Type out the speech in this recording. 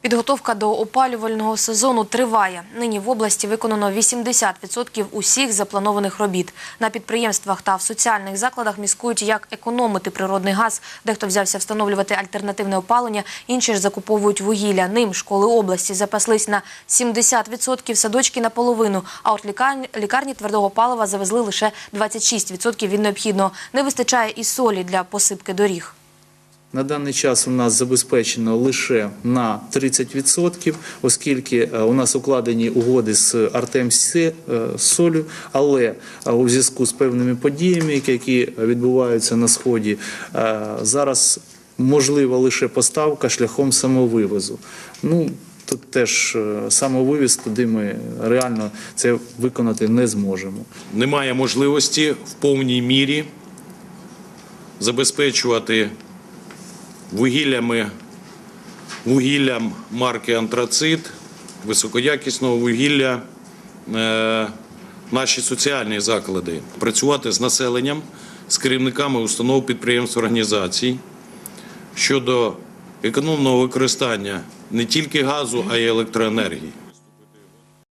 Підготовка до опалювального сезону триває. Нині в області виконано 80% усіх запланованих робіт. На підприємствах та в соціальних закладах міскують, як економити природний газ. Дехто взявся встановлювати альтернативне опалення, інші ж закуповують вугілля. Ним школи області запаслись на 70%, садочки наполовину. А от лікарні, твердого палива завезли лише 26% від необхідного. Не вистачає і солі для посипки доріг. На даний час у нас забезпечено лише на 30%, оскільки е, у нас укладені угоди з Артем е, солю, але е, у зв'язку з певними подіями, які відбуваються на сході, зараз можлива лише поставка шляхом самовивозу. Ну тут теж самовивіз, туди ми реально це виконати не зможемо. немає можливості в повній мірі забезпечувати вугіллями, вугіллям марки Антрацит, високоякісного вугілля е, наші соціальні заклади, працювати з населенням, з керівниками установ підприємств організацій щодо економного використання не тільки газу, а й електроенергії.